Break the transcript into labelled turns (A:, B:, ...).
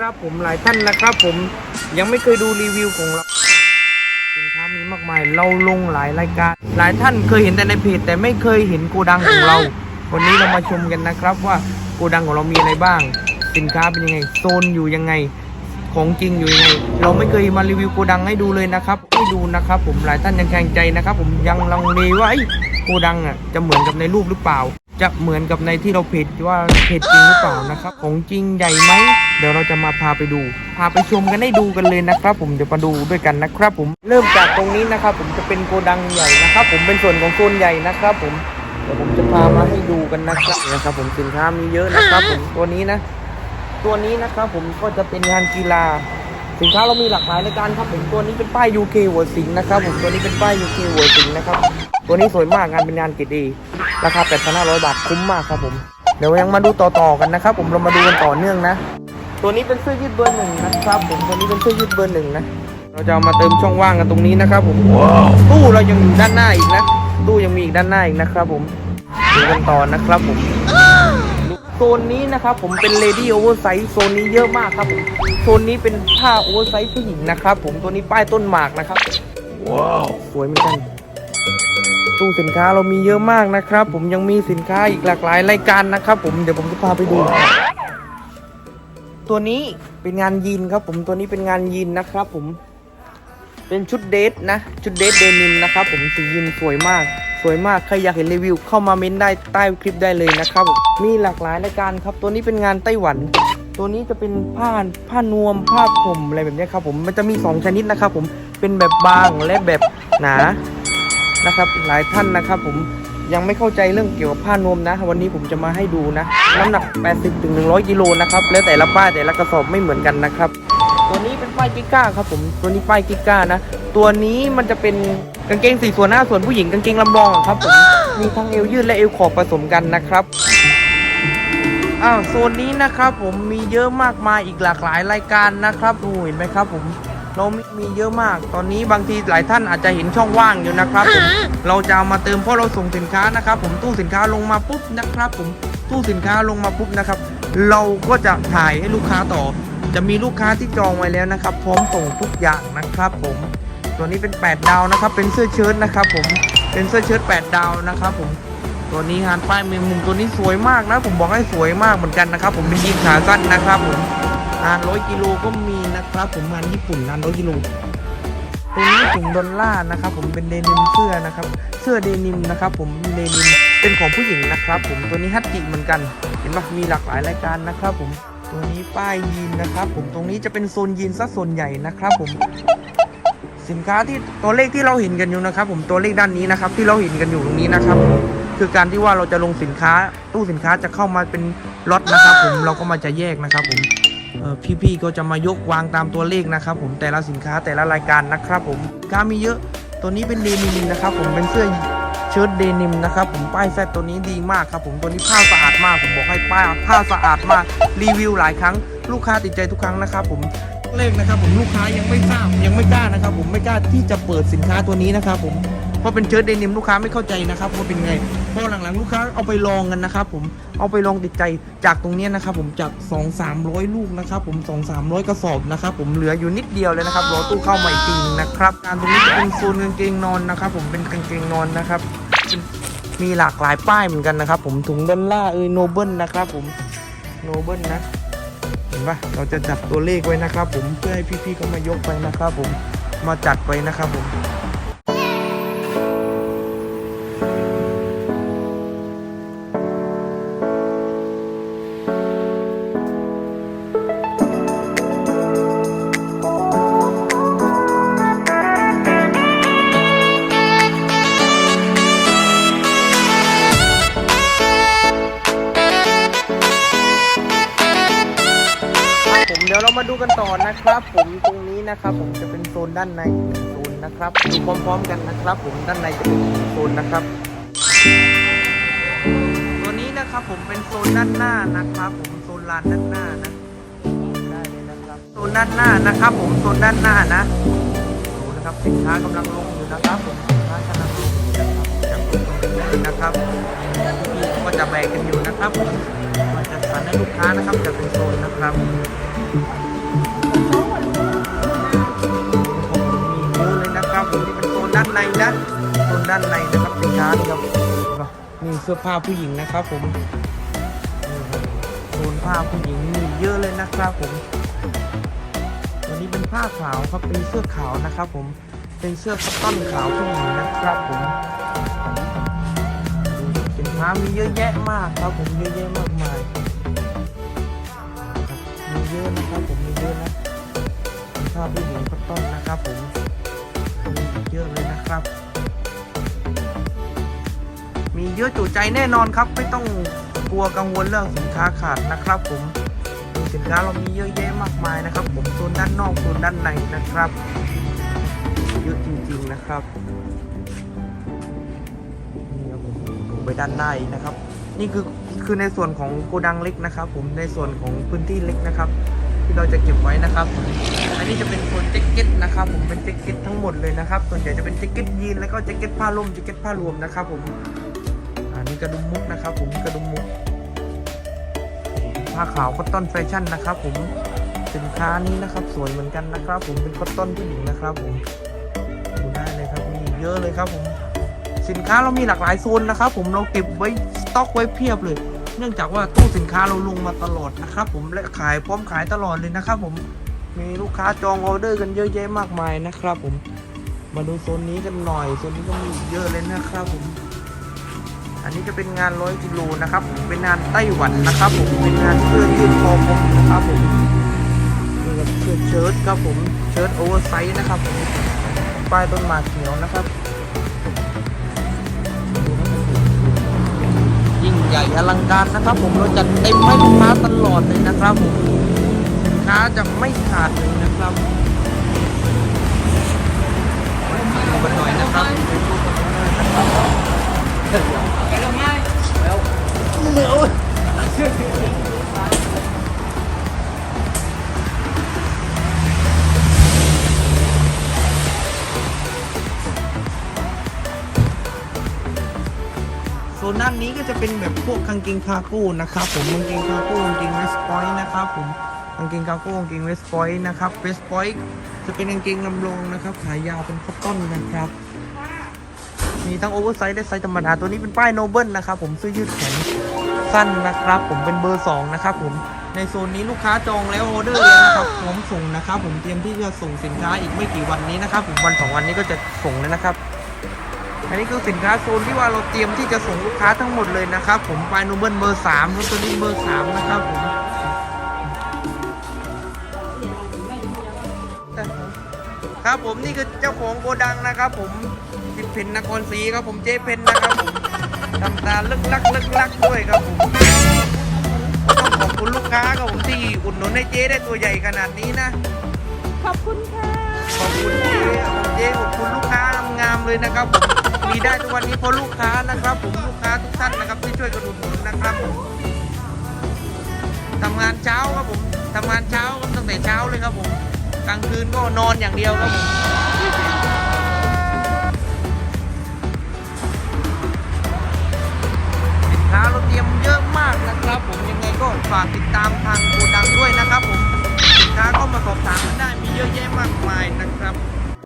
A: ครับผมหลายท่านนะครับผม ยังไม่เคยดูรีวิวของเราสินค้ามีมากมายเราลงหลายรายการ หลายท่านเคยเห็นแต่ในเพจแต่ไม่เคยเห็นโกดังของเรา วันนี้เรามาชมกันนะครับว่าโกดังของเรามีอะไรบ้าง สินค้าเป็นยังไงโซนอยู่ยังไงของจริงอยู่ยังไงเราไม่เคยมารีวิวโกดังให้ดูเลยนะครับให้ดูนะครับ ผมหลายท่านยังแข่งใจนะครับ ผมยังลังเลว่าไอ้โกดังอะจะเหมือนกับในรูปหรือเปล่า จะเหมือนกับในที่เราเพจว่าเพจจริงหรือเปล่านะครับ ของจริงใหญ่ไหม เดี๋ยวเราจะมาพาไปดู พาไปชมกันให้ดูกันเลยนะครับ ผมเดี๋ยวมาดูด้วยกันนะครับ ผมเริ่มจากตรงนี้นะครับ ผมจะเป็นโกดังใหญ่นะครับ ผมเป็นส่วนของโซนใหญ่นะครับ ผมเดี๋ยวผมจะพามาให้ดูกันนะครับนะครับ ผมสินค้ามีเยอะนะครับ ผมตัวนี้นะ ตัวนี้นะครับ ผมก็จะเป็นงานกีฬา สินค้าเรามีหลากหลายรายการครับผมตัวนี้เป็นป้าย UK หัวสิงห์นะครับผมตัวนี้เป็นป้าย UK หัวสิงห์นะครับตัวนี้สวยมากงานเป็นงานเกรดดีราคา8,500 บาทคุ้มมากครับผมเดี๋ยวยังมาดูต่อๆกันนะครับ ผมเรามาดูกันต่อเนื่องนะ ตัวนี้เป็นเสื้อยืดเบอร์หนึ่งนะครับผมตัวนี้เป็นเสื้อยืดเบอร์หนึ่งนะเราจะเอามาเติมช่องว่างกันตรงนี้นะครับ ผมตู้เรายังอยู่ด้านหน้าอีกนะตู้ยังมีอีกด้านหน้าอีกนะครับ ผมดูกันต่อนะครับผม โซนนี้นะครับผมเป็นเลดี้โอเวอร์ไซส์โซนนี้เยอะมากครับผมโซนนี้เป็นผ้าโอเวอร์ไซส์ผู้หญิงนะครับผมตัวนี้ป้ายต้นหมากนะครับว้าวสวยเหมือนกันตู้สินค้าเรามีเยอะมากนะครับ ผมยังมีสินค้าอีกหลากหลายรายการนะครับผมเดี๋ยวผมจะพาไปดู ตัวนี้เป็นงานยีนครับ ผมตัวนี้เป็นงานยีนนะครับ ผมเป็นชุดเดทนะ ชุดเดทเดนิมนะครับ ผมสียีนสวยมากส วยมาก ใครอยากเห็นรีวิวเข้ามาเม้นได้ใต้คลิปได้เลยนะครับผมมีหลากหลายรายการครับ ตัวนี้เป็นงานไต้หวัน ตัวนี้จะเป็นผ้าผ้านวมผ้าผมอะไรแบบนี้ครับผม มันจะมี 2 ชนิดนะครับผม เป็นแบบบางและแบบหนา นะครับ หลายท่านนะครับผมยังไม่เข้าใจเรื่องเกี่ยวกับผ้านวมนะ วันนี้ผมจะมาให้ดูนะ น้ำหนัก 80ถึง100 กิโลนะครับ แล้วแต่ละป้ายแต่ละกระสอบไม่เหมือนกันนะครับ ป็นป้ายกิก้าครับผมตัวนี้ป้ายกิก้านะ ตัวนี้มันจะเป็นกางเกงสี่ส่วนหน้าส่วนผู้หญิงกางเกงลำลองอะครับผมมีทั้งเอวยืดและเอวขอบผสมกันนะครับอ้าวโซนนี้นะครับผมมีเยอะมากมายอีกหลากหลายรายการนะครับดูเห็นไหมครับผมเรามีมีเยอะมาก ตอนนี้บางทีหลายท่านอาจจะเห็นช่องว่างอยู่นะครับผมเราจะเอามาเติมเพราะเราส่งสินค้านะครับ ผมตู้สินค้าลงมาปุ๊บนะครับ ผมตู้สินค้าลงมาปุ๊บนะครับ เราก็จะถ่ายให้ลูกค้าต่อ จะมีลูกค้าที่จองไว้แล้วนะครับ พร้อมส่งทุกอย่างนะครับ ผมตัวนี้เป็น 8 ดาวนะครับ เป็นเสื้อเชิ้ตนะครับผมเป็นเสื้อเชิ้ต8 ดาวนะครับ ผมตัวนี้งานป้ายเมงมุมตัวนี้สวยมากนะ ผมบอกให้สวยมากเหมือนกันนะครับ ผมเป็นยีนขาสั้นนะครับผมงานร้อยกิโลก็มีนะครับ ผมงานญี่ปุ่นงานร้อยกิโลตัวนี้ถุงดอลล่าร์นะครับ ผมเป็นเดนิมเสื้อนะครับ เสื้อเดนิมนะครับ ผมเดนิมเป็นของผู้หญิงนะครับ ผมตัวนี้ฮัตจิเหมือนกัน เห็นปะมีหลากหลายรายการนะครับ ผม ตัวนี้ป้ายยีนนะครับ ผมตรงนี้จะเป็นโซนยีนซะส่วนใหญ่นะครับ ผม สินค้าที่ตัวเลขที่เราเห็นกันอยู่นะครับ ผมตัวเลขด้านนี้นะครับ ที่เราเห็นกันอยู่ตรงนี้นะครับ คือการที่ว่าเราจะลงสินค้า ตู้สินค้าจะเข้ามาเป็นล็อตนะครับ ผมเราก็มาจะแยกนะครับ ผมเอ่พี่ๆก็จะมายกวางตามตัวเลขนะครับ ผมแต่ละสินค้าแต่ละรายการนะครับ ผมสินค้ามีเยอะตัวนี้เป็นเดนิมนะครับ ผมเป็นเสื้อ ชิ้ตเดนิมนะครับผมป้ายแฟตตัวนี้ดีมากครับผมตัวนี้ผ้าสะอาดมากผมบอกให้ป้ายผ้าสะอาดมากรีวิวหลายครั้ง ลูกค้าติดใจทุกครั้งนะครับผมเลขนะครับผมลูกค้ายังไม่ทราบยังไม่กล้านะครับ ผมไม่กล้าที่จะเปิดสินค้าตัวนี้นะครับผมเพราะเป็นเชิ้ตเดนิมลูกค้าไม่เข้าใจนะครับว่าเป็นไงเพราะหลังๆ ลูกค้าเอาไปลองกันนะครับผมเอาไปลองติดใจจากตรงนี้นะครับผมจาก 2 300 ลูกนะครับผม 2 300 กระสอบนะครับผมเหลืออยู่นิดเดียวเลยนะครับรอตู้เข้ามาอีกทีนึงนะครับการตรงนี้จะเป็นโซนกางเกงนอนนะครับผมเป็นกางเกงนอนนะครับ มีหลากหลายป้ายเหมือนกันนะครับ ผมถุงดอลล่าร์เอ้ยโนเบิลนะครับผมโนเบิลนะเห็นปะเราจะจับตัวเลขไว้นะครับ ผมเพื่อให้พี่ๆเขามายกไปนะครับ ผมมาจัดไปนะครับผม ดี๋ยวเรามาดูกันต่อนะครับ ผมตรงนี้นะครับ ผมจะเป็นโซนด้านในโซนนะครับดูพร้อมๆกันนะครับ ผมด้านในจะเป็นโซนนะครับ ตัวนี้นะครับผมเป็นโซนด้านหน้านะครับ ผมโซนลานด้านหน้านะได้เลยนะครับโซนด้านหน้านะครับ ผมโซนด้านหน้านะดูนะครับสินค้ากำลังลงอยู่นะครับผมสินค้ากำลังลงอยู่นะครับจากตรงนี้นะครับพี่ก็จะแบกกันอยู่นะครับผมมาจัดสรรให้ลูกค้านะครับจะเป็นโซนนะครับ มีเยอะเลยนะครับผมนี่เป็นโซนด้านในนะโซนด้านในนะครับสินค้านี่ครับนี่เสื้อผ้าผู้หญิงนะครับผมโซนผ้าผู้หญิงมีเยอะเลยนะครับผมวันนี้เป็นผ้าขาวครับเป็นเสื้อขาวนะครับผมเป็นเสื้อคอตตอนขาวผู้หญิงนะครับผมสินค้ามีเยอะแยะมากครับผมเยอะแยะมากมาย มีเยอะนะครับ ผมมีเยอะนะภาพผู้หญิงก็ต้องนะครับผมมีเยอะเลยนะครับ มีเยอะจุใจแน่นอนครับไม่ต้องกลัวกังวลเรื่องสินค้าขาดนะครับ ผมสินค้าเรามีเยอะแยะมากมายนะครับ ผมโซนด้านนอกโซนด้านในนะครับเยอะจริงๆนะครับนี่ครับผมไปด้านในนะครับ นี่คือคือในส่วนของโกดังเล็กนะครับ ผมในส่วนของพื้นที่เล็กนะครับ ที่เราจะเก็บไว้นะครับ อันนี้จะเป็นโซนแจ็คเก็ตนะครับ ผมเป็นแจ็คเก็ตทั้งหมดเลยนะครับส่วนใหญ่จะเป็นแจ็คเก็ตยีนแล้วก็แจ็คเก็ตผ้าล่มแจ็คเก็ตผ้ารวมนะครับ ผมอันนี้กระดุมมุกนะครับ ผมกระดุมมุกผ้าขาวคอตตอนแฟชั่นนะครับ ผมสินค้านี้นะครับ สวยเหมือนกันนะครับ ผมเป็นคอตตอนผู้หญิงนะครับ ผมดูได้เลยครับมีเยอะเลยครับผมสินค้าเรามีหลากหลายโซนนะครับ ผมเราเก็บไว้ ต็อกไว้เพียบเลย เนื่องจากว่าตู้สินค้าเราลงมาตลอดนะครับผมและขายพร้อมขายตลอดเลยนะครับผมมีลูกค้าจองออเดอร์กันเยอะแยะมากมายนะครับผมมาดูโซนนี้กันหน่อยโซนนี้ก็มีเยอะเลยนะครับผม อันนี้จะเป็นงานร้อยกิโลนะครับ เป็นงานไต้หวันนะครับ ผมเป็นงานเสื้อยืดคอปกนะครับผมนี่ก็เสื้อเชิ้ตครับผมเชิ้ตโอเวอร์ไซส์นะครับผมป้ายต้นหมากเขียวนะครับ ใหญ่อลังการนะครับ ผมเราจัดเต็มให้ลูกค้าตลอดเลยนะครับผมลูกค้าจะไม่ขาดเลยนะครับ นด้านนี้ก็จะเป็นแบบพวกกางเกงคาโก้นะครับผมกางเกงคาโก้กางเกงเวสปอยนะครับผมกางเกงคาโก้กางเกงเวสปอยนะครับเวสปอยจะเป็นกางเกงลำลองนะครับขายาวเป็นคอตตอนนะครับมีทั้งโอเวอร์ไซส์และไซส์ธรรมดาตัวนี้เป็นป้ายโนเบิลนะครับผมเสื้อยืดแขนสั้นนะครับ ผมเป็นเบอร์2นะครับผมในโซนนี้ลูกค้าจองแล้วออเดอร์แล้วนะครับพร้อมส่งนะครับ ผมเตรียมที่จะส่งสินค้าอีกไม่กี่วันนี้นะครับผมวันสองวันนี้ก็จะส่งแล้วนะครับ อันนี้คือสินค้าโซนที่ว่าเราเตรียมที่จะส่งลูกค้าทั้งหมดเลยนะครับ ผมป้ายโนเบิลเบอร์3แล้วตัวนี้เบอร์3นะครับผมครับผมนี่คือเจ้าของโกดังนะครับ ผมจิตเพนนครศรีครับผมเจเพนนะครับผมทำตาลึกลักลึกลักด้วยครับผมต้องขอบคุณลูกค้าครับผมที่อุดหนุนให้เจ๊ได้ตัวใหญ่ขนาดนี้นะ
B: ขอบคุณค่ะ
A: ขอบคุณเจ๊ครับผมเจ๊ขอบคุณลูกค้างามๆเลยนะครับผม มีได้ทุกวันนี้เพราะลูกค้านะครับ ผมลูกค้าทุกท่านนะครับที่ช่วยกระอุดหนุนนะครับผมทำงานเช้าครับผมทำงานเช้าตั้งแต่เช้าเลยครับผมกลางคืนก็นอนอย่างเดียวครับผมสินค้าเราเตรียมเยอะมากนะครับ ผมยังไงก็ฝากติดตามทางโกดังด้วยนะครับ ผมสินค้าก็มาสอบถามกันได้มีเยอะแยะมากมายนะครับ